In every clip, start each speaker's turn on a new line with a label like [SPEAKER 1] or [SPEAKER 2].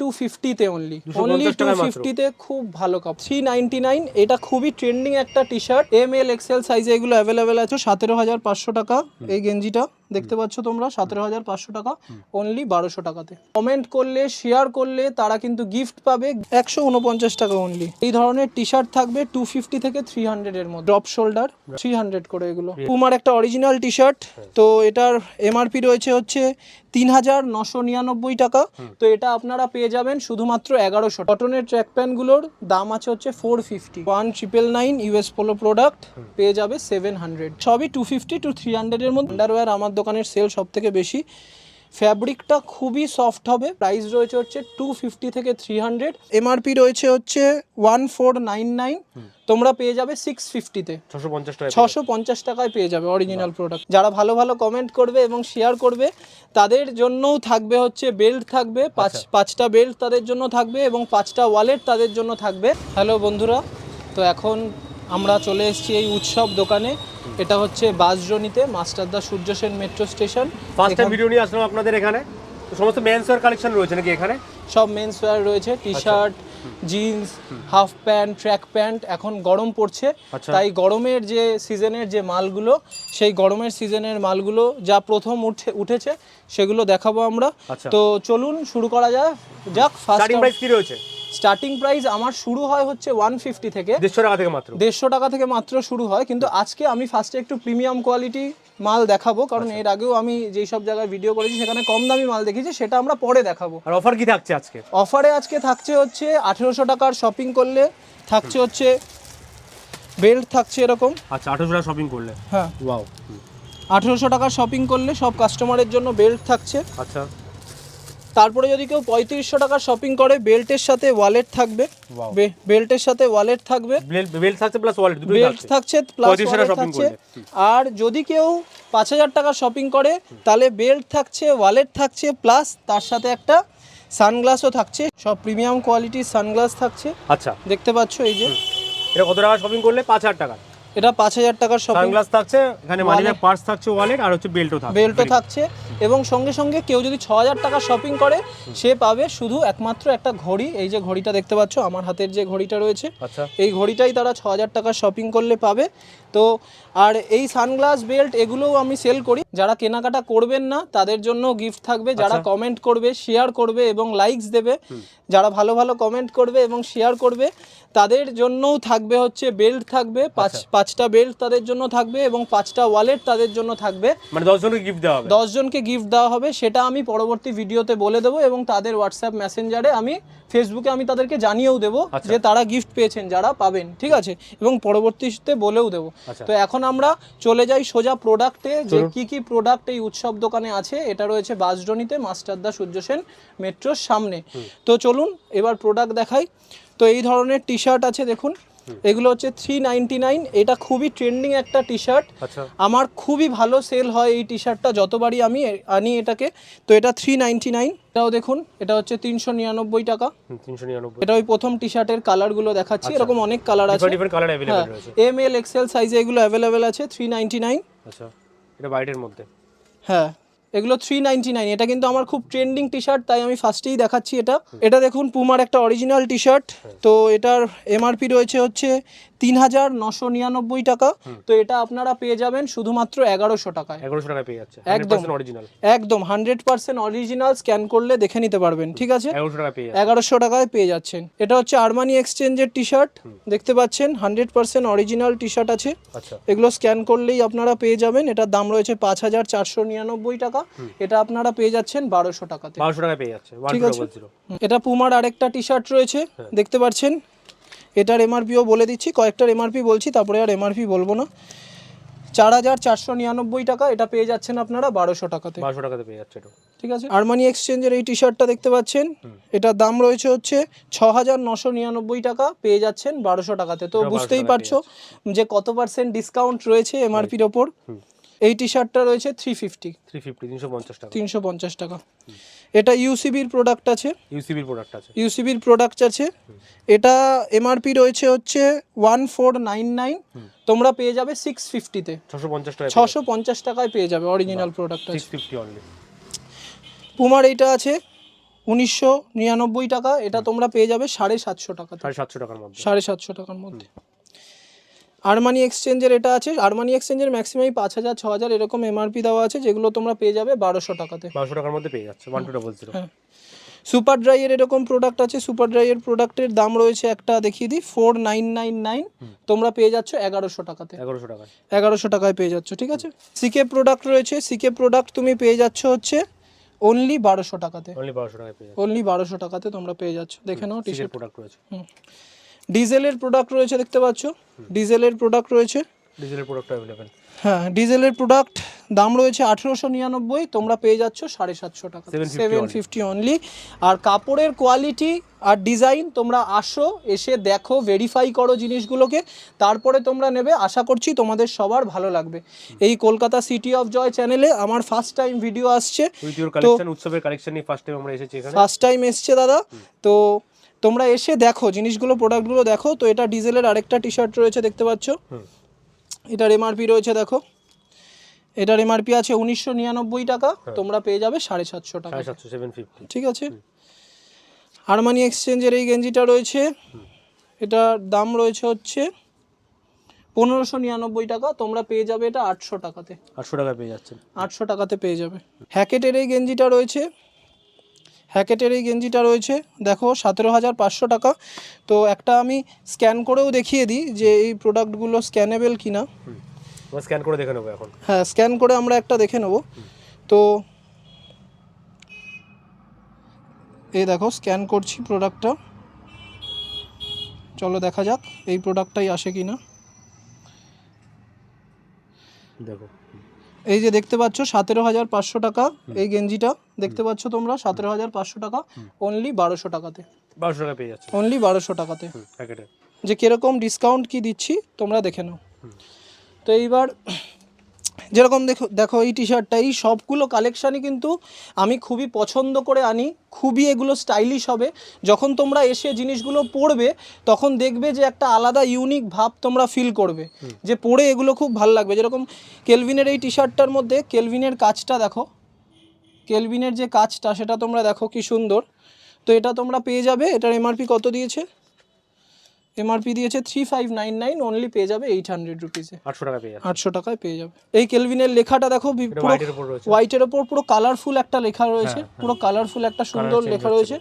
[SPEAKER 1] Two ফিফটিতে only only two. ফিফটিতে খুব ভালো কাপ থ্রি নাইনটি নাইন এটা খুবই ট্রেন্ডিং একটা T shirt M L XL সাইজে এগুলো অ্যাভেলেবেল আছে। সতেরো হাজার পাঁচশো টাকা এই গেঞ্জিটা। দেখতে পাচ্ছ তোমরা সতেরো হাজার পাঁচশো টাকা অনলি বারোশো টাকাতে। কমেন্ট করলে শেয়ার করলে তারা কিন্তু গিফট পাবে একশো উনপঞ্চাশ টাকা অনলি এই ধরনের টি শার্ট থাকবে টু ফিফটি থেকে থ্রি হান্ড্রেড এর মধ্যে। ড্রপ শোল্ডার থ্রি হান্ড্রেড করে এগুলো। পুমার একটা অরিজিনাল টি শার্ট তো এটার এমআরপি রয়েছে হচ্ছে তিন হাজার নশো নিরানব্বই টাকা। তো এটা আপনারা পেয়ে যাবেন শুধুমাত্র এগারোশো কটনের ট্র্যাক প্যান্টগুলোর দাম আছে হচ্ছে four fifty one triple nine US polo product পেয়ে যাবে সেভেন হান্ড্রেড সবই টু ফিফটি টু থ্রি হান্ড্রেডের মধ্যে। আন্ডারওয়্যার আমার দোকানের সেল সব থেকে বেশি। ফ্যাব্রিকটা খুবই সফট হবে। প্রাইস রয়েছে হচ্ছে টু ফিফটি থেকে থ্রি হান্ড্রেড এমআরপি রয়েছে হচ্ছে ওয়ান ফোর নাইন নাইন তোমরা পেয়ে যাবে সিক্স ফিফটিতে
[SPEAKER 2] ছশো পঞ্চাশ
[SPEAKER 1] টাকায় পেয়ে যাবে। অরিজিনাল প্রোডাক্ট যারা ভালো ভালো কমেন্ট করবে এবং শেয়ার করবে তাদের জন্যও থাকবে হচ্ছে বেল্ট থাকবে পাঁচ পাঁচটা বেল্ট তাদের জন্য থাকবে এবং পাঁচটা ওয়ালেট তাদের জন্য থাকবে। হ্যালো বন্ধুরা তো এখন আমরা চলে এসেছি এই উৎসব দোকানে। এটা হচ্ছে বাসজনিতে Masterda Surya Sen metro station.
[SPEAKER 2] First time video নিয়ে আসলাম আপনাদের এখানে। সমস্ত মেন্স ওয়ার কালেকশন রয়েছে নাকি এখানে?
[SPEAKER 1] সব মেন্স ওয়্যার রয়েছে T shirt jeans half pant track pant এখন গরম পড়ছে।
[SPEAKER 2] আচ্ছা।
[SPEAKER 1] তাই গরমের যে সিজনের যে মালগুলো সেই গরমের সিজনের মালগুলো যা প্রথম উঠে উঠেছে সেগুলো দেখাবো আমরা।
[SPEAKER 2] আচ্ছা।
[SPEAKER 1] তো চলুন শুরু করা যায় যাক ফার্স্ট
[SPEAKER 2] প্রাইস কি রয়েছে?
[SPEAKER 1] স্টার্টিং প্রাইস আমার শুরু হয় হচ্ছে ওয়ান ফিফটি থেকে।
[SPEAKER 2] দেড়শো টাকা থেকে মাত্র।
[SPEAKER 1] দেড়শো টাকা থেকে মাত্র শুরু হয় কিন্তু আজকে আমি ফার্স্টে একটু প্রিমিয়াম কোয়ালিটি মাল দেখাবো কারণ
[SPEAKER 2] আচ্ছা।
[SPEAKER 1] এর আগেও আমি যেই সব জায়গায় ভিডিও করেছি সেখানে কম দামি মাল দেখেছি সেটা আমরা পরে দেখাবো।
[SPEAKER 2] আর অফার কি থাকছে আজকে?
[SPEAKER 1] অফারে আজকে থাকছে হচ্ছে আঠেরোশো টাকার শপিং করলে থাকছে হচ্ছে বেল্ট থাকছে এরকম।
[SPEAKER 2] আচ্ছা আঠারোশো টাকা শপিং করলে।
[SPEAKER 1] হ্যাঁ।
[SPEAKER 2] ওয়াও
[SPEAKER 1] আঠেরোশো টাকার শপিং করলে সব কাস্টমারের জন্য বেল্ট থাকছে।
[SPEAKER 2] আচ্ছা।
[SPEAKER 1] তারপরে যদি কেউ পঁয়ত্রিশশো টাকার শপিং করে বেল্টের সাথে ওয়ালেট থাকবে। বেল্টের সাথে ওয়ালেট থাকবে।
[SPEAKER 2] বেল্ট থাকছে প্লাস ওয়ালেট
[SPEAKER 1] বেল্ট
[SPEAKER 2] থাকছে।
[SPEAKER 1] প্লাস
[SPEAKER 2] 35 টাকা shopping
[SPEAKER 1] থাকছে। আর যদি কেউ পাঁচ হাজার টাকা শপিং করে তাহলে বেল্ট থাকছে ওয়ালেট থাকছে প্লাস তার সাথে একটা সানগ্লাসও থাকছে। সব প্রিমিয়াম কোয়ালিটির সানগ্লাস থাকছে।
[SPEAKER 2] আচ্ছা।
[SPEAKER 1] দেখতে পাচ্ছ এই যে।
[SPEAKER 2] এটা কত টাকা শপিং করলে? পাঁচ হাজার টাকা।
[SPEAKER 1] এটা পাঁচ হাজার টাকার শপিং
[SPEAKER 2] সানগ্লাস থাকছে এখানে মানি ব্যাগ পার্স থাকছে ওয়ালেট আর হচ্ছে বেল্টও থাকছে
[SPEAKER 1] বেল্টও থাকছে এবং সঙ্গে সঙ্গে কেউ যদি ছ হাজার টাকা শপিং করে সে পাবে শুধু একমাত্র একটা ঘড়ি এই যে ঘড়িটা দেখতে পাচ্ছ আমার হাতের যে ঘড়িটা রয়েছে।
[SPEAKER 2] আচ্ছা।
[SPEAKER 1] এই ঘড়িটাই তারা ছ হাজার টাকা শপিং করলে পাবে। তো আর এই সানগ্লাস বেল্ট এগুলোও আমি সেল করি। যারা কেনাকাটা করবেন না তাদের জন্য গিফট থাকবে। যারা
[SPEAKER 2] আচ্ছা।
[SPEAKER 1] কমেন্ট করবে শেয়ার করবে এবং লাইকস দেবে যারা ভালো ভালো কমেন্ট করবে এবং শেয়ার করবে তাদের জন্যও থাকবে হচ্ছে বেল্ট থাকবে পাঁচ
[SPEAKER 2] আচ্ছা।
[SPEAKER 1] পাঁচটা বেল্ট তাদের জন্য থাকবে এবং পাঁচটা ওয়ালেট তাদের জন্য থাকবে।
[SPEAKER 2] মানে দশ জনকে গিফট দেওয়া হবে?
[SPEAKER 1] দশজনকে গিফট দেওয়া হবে সেটা আমি পরবর্তী ভিডিওতে বলে দেবো এবং তাদের হোয়াটসঅ্যাপ মেসেঞ্জারে আমি ফেসবুকে আমি তাদেরকে জানিয়েও দেবো
[SPEAKER 2] আচ্ছা।
[SPEAKER 1] যে তারা গিফট পেয়েছেন যারা পাবেন ঠিক আছে? এবং পরবর্তীতে বলেও দেবো।
[SPEAKER 2] আচ্ছা।
[SPEAKER 1] তো এখন আমরা চলে যাই সোজা প্রোডাক্টে যে। কি কি প্রোডাক্ট এই উৎসব দোকানে আছে এটা রয়েছে বাসডনিতে মাস্টারদা সূর্য সেন মেট্রোর সামনে। তো চলুন এবার প্রোডাক্ট দেখাই। তো এই ধরনের টি শার্ট আছে দেখুন। এগুলো হচ্ছে থ্রি নাইনটি নাইন এটা খুবই ট্রেন্ডিং একটা টি শার্ট
[SPEAKER 2] আচ্ছা।
[SPEAKER 1] আমার খুবই ভালো সেল হয় এই টি শার্টটা যতবারই আমি আনি এটাকে। তো এটা থ্রি নাইনটি নাইন এটাও দেখুন এটা হচ্ছে তিনশো নিরানব্বই টাকা। এটা ওই প্রথম টি শার্টের কালারগুলো দেখাচ্ছি এরকম অনেক কালার আছে। এম এল এক্সেল সাইজে এগুলো অ্যাভেলেবেল আছে থ্রি নাইনটি নাইন
[SPEAKER 2] আচ্ছা। এটা বাইরের মধ্যে।
[SPEAKER 1] হ্যাঁ। এগুলো থ্রি নাইন এটা কিন্তু আমার খুব ট্রেন্ডিং টি শার্ট তাই আমি ফার্স্টেই দেখাচ্ছি এটা। এটা দেখুন পুমার একটা অরিজিনাল টি শার্ট তো এটার এমআরপি রয়েছে হচ্ছে তিন হাজার নশো নিরানব্বই টাকা। তো এটা আপনারা পেয়ে যাবেন শুধুমাত্র এগারোশো টাকায়।
[SPEAKER 2] এগারোশো টাকা পেয়ে যাচ্ছে।
[SPEAKER 1] একদম।
[SPEAKER 2] অরিজিনাল
[SPEAKER 1] একদম হান্ড্রেড পার্সেন্ট অরিজিনাল স্ক্যান করলে দেখে নিতে পারবেন ঠিক আছে?
[SPEAKER 2] এগারোশো
[SPEAKER 1] টাকায় পেয়ে যাচ্ছেন। এটা হচ্ছে আরমানি এক্সচেঞ্জের টি শার্ট দেখতে পাচ্ছেন hundred percent original T shirt আছে।
[SPEAKER 2] আচ্ছা।
[SPEAKER 1] এগুলো স্ক্যান করলেই আপনারা পেয়ে যাবেন। এটার দাম রয়েছে পাঁচ হাজার চারশো নিরানব্বই টাকা। এটা আপনারা পেয়ে যাচ্ছেন বারোশো টাকাতে।
[SPEAKER 2] বারোশো টাকা পেয়ে যাচ্ছে।
[SPEAKER 1] ঠিক আছে। এটা পুমার আরেকটা টি শার্ট রয়েছে দেখতে পাচ্ছেন এটার এমআরপিও বলে দিচ্ছি কয়েকটার এমআরপি বলছি তারপরে আর এমআরপি বলব না। চার হাজার চারশো নিরানব্বই টাকা এটা পেয়ে যাচ্ছেন আপনারা বারোশো টাকাতে।
[SPEAKER 2] বারোশো টাকাতে পেয়ে যাচ্ছে
[SPEAKER 1] ঠিক আছে? আরমানি এক্সচেঞ্জের এই টি শার্টটা দেখতে পাচ্ছেন? এটার দাম রয়েছে হচ্ছে ছ হাজার নশো নিরানব্বই টাকা পেয়ে যাচ্ছেন বারোশো টাকাতে। তো বুঝতেই পারছ যে কত পার্সেন্ট ডিসকাউন্ট রয়েছে এমআরপির ওপর। এই টি শার্টটা রয়েছে থ্রি ফিফটি
[SPEAKER 2] থ্রি ফিফটি তিনশো পঞ্চাশ টাকা।
[SPEAKER 1] তিনশো পঞ্চাশ টাকা। এটা ইউসিবির প্রোডাক্ট আছে।
[SPEAKER 2] ইউসিবির প্রোডাক্ট আছে।
[SPEAKER 1] ইউসিবির প্রোডাক্ট আছে। এটা এমআরপি রয়েছে হচ্ছে ওয়ান ফোর নাইন নাইন তোমরা পেয়ে যাবে সিক্স ফিফটিতে
[SPEAKER 2] ছশো পঞ্চাশ টাকা
[SPEAKER 1] ছশো পঞ্চাশ টাকায় পেয়ে যাবে। Original product
[SPEAKER 2] six fifty only
[SPEAKER 1] পুমার এইটা আছে উনিশশো নিরানব্বই টাকা। এটা তোমরা পেয়ে যাবে সাড়ে সাতশো টাকা
[SPEAKER 2] সাড়ে সাতশো টাকার মধ্যে।
[SPEAKER 1] সাড়ে সাতশো টাকার মধ্যে। আরমানি এক্সচেঞ্জের এটা আছে। আরমানি এক্সচেঞ্জের ম্যাক্সিমাম পাঁচ হাজার ছ হাজার এরকম এমআরপি দেওয়া আছে যেগুলো তোমরা পেয়ে যাবে বারোশো টাকাতে।
[SPEAKER 2] বারোশো টাকার মধ্যে পেয়ে যাচ্ছে ওয়ান টু ডবল জিরো
[SPEAKER 1] হ্যাঁ। সুপার ড্রাইয়ের এরকম প্রোডাক্ট আছে সুপার ড্রাইয়ের প্রোডাক্টের দাম রয়েছে একটা দেখিয়ে দিই ফোর নাইন নাইন নাইন তোমরা পেয়ে যাচ্ছ এগারোশো টাকাতে।
[SPEAKER 2] এগারোশো টাকায়।
[SPEAKER 1] এগারোশো টাকায় পেয়ে যাচ্ছ ঠিক আছে? সিকে প্রোডাক্ট রয়েছে সিকে প্রোডাক্ট তুমি পেয়ে যাচ্ছ হচ্ছে অনলি বারোশো টাকাতে।
[SPEAKER 2] অনলি বারোশো টাকায় পেয়ে যাচ্ছে।
[SPEAKER 1] অনলি বারোশো টাকাতে তোমরা পেয়ে যাচ্ছ। দেখে নাও টি
[SPEAKER 2] কিসের প্রোডাক্ট রয়েছে।
[SPEAKER 1] ডিজেলের প্রোডাক্ট রয়েছে দেখতে পাচ্ছ? ডিজেলের প্রোডাক্ট রয়েছে।
[SPEAKER 2] ডিজেলের প্রোডাক্ট অ্যাভেলেবেল
[SPEAKER 1] হ্যাঁ ডিজেলের প্রোডাক্ট দাম রয়েছে আঠেরোশো নিরানব্বই তোমরা পেয়ে যাচ্ছ সাড়ে সাতশো টাকা
[SPEAKER 2] 750
[SPEAKER 1] সেভেন ফিফটি অনলি আর কাপড়ের কোয়ালিটি আর ডিজাইন তোমরা আসো এসে দেখো ভেরিফাই করো জিনিসগুলোকে তারপরে তোমরা নেবে। আশা করছি তোমাদের সবার ভালো লাগবে। এই কলকাতা সিটি অফ জয় চ্যানেলে আমার ফার্স্ট টাইম ভিডিও আসছে।
[SPEAKER 2] কালেকশন উৎসবের কালেকশন নিয়ে ফার্স্ট টাইম আমরা এসেছি এখানে।
[SPEAKER 1] ফার্স্ট টাইম এসছে দাদা। তো তোমরা এসে দেখো জিনিসগুলো প্রোডাক্টগুলো দেখো। তো এটা ডিজেলের আরেকটা টি শার্ট রয়েছে দেখতে পাচ্ছ। এটার এমআরপি রয়েছে দেখো। এটার এমআরপি আছে উনিশশো নিরানব্বই টাকা। তোমরা পেয়ে যাবে সাড়ে সাতশো টাকা। ঠিক আছে? আরমানি এক্সচেঞ্জের এই গেঞ্জিটা রয়েছে। এটার দাম রয়েছে হচ্ছে পনেরোশো নিরানব্বই টাকা। তোমরা পেয়ে যাবে এটা আটশো টাকাতে।
[SPEAKER 2] আটশো টাকা পেয়ে যাচ্ছেন।
[SPEAKER 1] আটশো টাকাতে পেয়ে যাবে। হ্যাকেটের এই গেঞ্জিটা রয়েছে। হ্যাকেটের এই গেঞ্জিটা রয়েছে। দেখো সতেরো হাজার পাঁচশো টাকা। তো একটা আমি স্ক্যান করেও দেখিয়ে দিই যে এই প্রোডাক্টগুলো স্ক্যানেবেল কি না
[SPEAKER 2] স্ক্যান করে দেখে নেব এখন।
[SPEAKER 1] হ্যাঁ স্ক্যান করে আমরা একটা দেখে নেব। তো এই দেখো স্ক্যান করছি প্রোডাক্টটা। চলো দেখা যাক এই প্রোডাক্টটাই আসে কি না
[SPEAKER 2] দেখো।
[SPEAKER 1] এই যে দেখতে পাচ্ছ সতেরো হাজার পাঁচশো টাকা। এই গেঞ্জিটা দেখতে পাচ্ছ তোমরা সতেরো হাজার পাঁচশো টাকা। অনলি বারোশো টাকাতে।
[SPEAKER 2] বারোশো টাকা পেয়ে যাচ্ছে।
[SPEAKER 1] অনলি বারোশো টাকাতে। যে কীরকম ডিসকাউন্ট কি দিচ্ছি তোমরা দেখে নাও। তো এইবার যেরকম দেখো দেখো এই টি শার্টটা এই সবগুলো কালেকশানই কিন্তু আমি খুবই পছন্দ করে আনি খুবই এগুলো স্টাইলিশ হবে। যখন তোমরা এসে জিনিসগুলো পরবে তখন দেখবে যে একটা আলাদা ইউনিক ভাব তোমরা ফিল করবে যে পরে এগুলো খুব ভালো লাগবে। যেরকম কেলভিনের এই টি শার্টটার মধ্যে কেলভিনের কাজটা দেখো কেলভিনের যে কাজটা সেটা তোমরা দেখো কি সুন্দর। তো এটা তোমরা পেয়ে যাবে এটার এমআরপি কত দিয়েছে? এমআরপি দিয়েছে three five nine nine only পেয়ে যাবে এইট হান্ড্রেড রুপিসে
[SPEAKER 2] আটশো টাকা পেয়ে যাবে
[SPEAKER 1] আটশো টাকায় পেয়ে যাবে। এই কেলভিনের লেখাটা দেখো
[SPEAKER 2] হোয়াইটের
[SPEAKER 1] ওপর পুরো কালারফুল একটা লেখা রয়েছে পুরো কালারফুল একটা সুন্দর লেখা রয়েছে।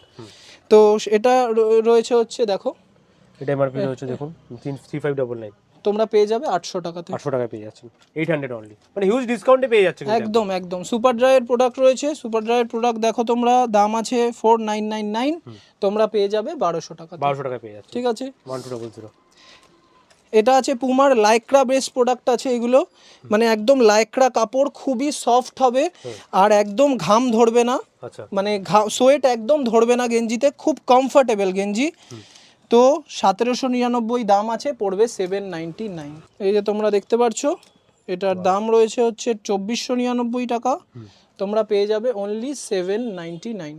[SPEAKER 1] তো এটা রয়েছে হচ্ছে দেখো।
[SPEAKER 2] এটা এমআরপি রয়েছে দেখুন। থ্রি ফাইভ ডবল নাইন
[SPEAKER 1] তোমরা পেয়ে যাবে আটশো টাকাতে।
[SPEAKER 2] আটশো টাকায় পেয়ে যাচ্ছেন। এইট হান্ড্রেড অনলি মানে হিউজ ডিসকাউন্টে পেয়ে যাচ্ছে
[SPEAKER 1] একদম একদম। সুপার ড্রাইয়ের প্রোডাক্ট রয়েছে। সুপার ড্রাইয়ের প্রোডাক্ট দেখো তোমরা দাম আছে ফোর নাইন নাইন নাইন তোমরা পেয়ে যাবে বারোশো টাকা
[SPEAKER 2] বারোশো টাকায় পেয়ে যাচ্ছে
[SPEAKER 1] ঠিক আছে?
[SPEAKER 2] ওয়ান টু ডবল জিরো
[SPEAKER 1] এটা আছে পুমার লাইক্রা বেস প্রোডাক্ট আছে এগুলো। মানে একদম লাইক্রা কাপড় খুবই সফট হবে আর একদম ঘাম ধরবে না।
[SPEAKER 2] আচ্ছা।
[SPEAKER 1] মানে সোয়েট একদম ধরবে না গেঞ্জিতে। খুব কমফর্টেবল গেঞ্জি। তো সতেরোশো নিরানব্বই দাম আছে পড়বে সেভেন নাইনটি নাইন এই যে তোমরা দেখতে পাচ্ছ এটার দাম রয়েছে হচ্ছে চব্বিশশো নিরানব্বই টাকা। তোমরা পেয়ে যাবে অনলি সেভেন নাইনটি নাইন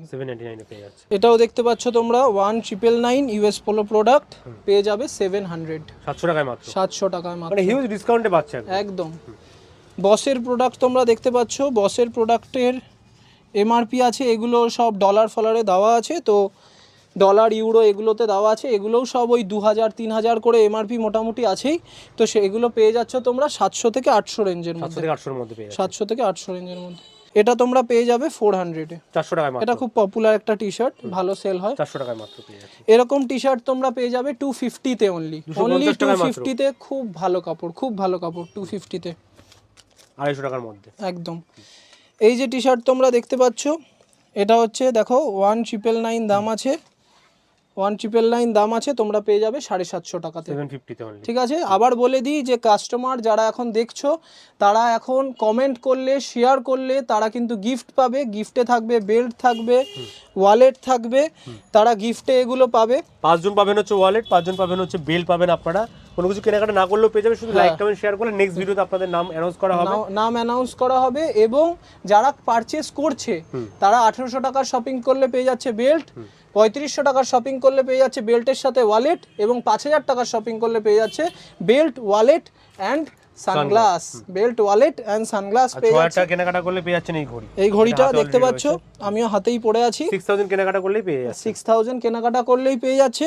[SPEAKER 1] এটাও দেখতে পাচ্ছ তোমরা one triple nine US polo product পেয়ে যাবে সেভেন হান্ড্রেড
[SPEAKER 2] সাতশো টাকায় মাত্র।
[SPEAKER 1] সাতশো টাকায় মাত্র।
[SPEAKER 2] হিউজ ডিসকাউন্টে পাচ্ছেন
[SPEAKER 1] একদম। বসের প্রোডাক্ট তোমরা দেখতে পাচ্ছ বসের প্রোডাক্টের এমআরপি আছে এগুলো সব ডলার ফলারে দেওয়া আছে। তো ডলার ইউরো এগুলোতে দেওয়া আছে। এগুলোও সব ওই দু হাজার তিন হাজার করে এমআরপি মোটামুটি আছেই। তো সেগুলো পেয়ে যাচ্ছ তোমরা সাতশো থেকে আটশো রেঞ্জের মধ্যে।
[SPEAKER 2] আটশোর মধ্যে
[SPEAKER 1] সাতশো থেকে আটশো রেঞ্জের মধ্যে। এটা তোমরা পেয়ে যাবে ফোর হান্ড্রেডে
[SPEAKER 2] চারশো টাকায়
[SPEAKER 1] এটা খুব পপুলার একটা টি শার্ট ভালো সেল হয়।
[SPEAKER 2] চারশো টাকায় মাত্র
[SPEAKER 1] এরকম টি শার্ট তোমরা পেয়ে যাবে টু ফিফটিতে অনলি
[SPEAKER 2] 250
[SPEAKER 1] অনলি টু ফিফটিতে খুব ভালো কাপড় খুব ভালো কাপড় টু ফিফটিতে
[SPEAKER 2] আড়াইশো টাকার মধ্যে।
[SPEAKER 1] একদম। এই যে টি শার্ট তোমরা দেখতে পাচ্ছ এটা হচ্ছে দেখো ওয়ান ট্রিপল নাইন দাম আছে। ওয়ান ট্রিপল নাইন দাম আছে তোমরা পেয়ে যাবে সাড়ে সাতশো টাকাতে। ঠিক আছে? আবার বলে দিই যে কাস্টমার যারা এখন দেখছ তারা এখন কমেন্ট করলে শেয়ার করলে তারা কিন্তু গিফট পাবে। গিফটে থাকবে বেল্ট থাকবে ওয়ালেট থাকবে তারা গিফটে এগুলো পাবে।
[SPEAKER 2] পাঁচজন পাবেন হচ্ছে ওয়ালেট পাঁচজন পাবেন হচ্ছে বেল পাবেন আপনারা। কোনো কিছু কেনাকাটা না করলেও পেয়ে যাবে শুধু লাইক কমেন্ট শেয়ার করলে নেক্সট ভিডিওতে আপনাদের নাম অ্যানাউন্স করা হবে।
[SPEAKER 1] নাম অ্যানাউন্স করা হবে এবং যারা পারচেস করছে তারা আঠেরোশো টাকার শপিং করলে পেয়ে যাচ্ছে বেল্ট পঁয়ত্রিশশো টাকার শপিং করলে পেয়ে যাচ্ছে বেল্টের সাথে ওয়ালেট এবং পাঁচ হাজার টাকার শপিং করলে পেয়ে যাচ্ছে belt wallet and sunglass belt wallet and sunglass পেয়ে যাচ্ছে।
[SPEAKER 2] কেনাকাটা করলে পেয়ে যাচ্ছেন এই ঘড়ি।
[SPEAKER 1] এই ঘড়িটা দেখতে পাচ্ছ আমিও হাতেই পড়ে আছি।
[SPEAKER 2] সিক্স থাউজেন্ড কেনাকাটা করলেই পেয়ে যাচ্ছে
[SPEAKER 1] সিক্স থাউজেন্ড কেনাকাটা করলেই পেয়ে যাচ্ছে।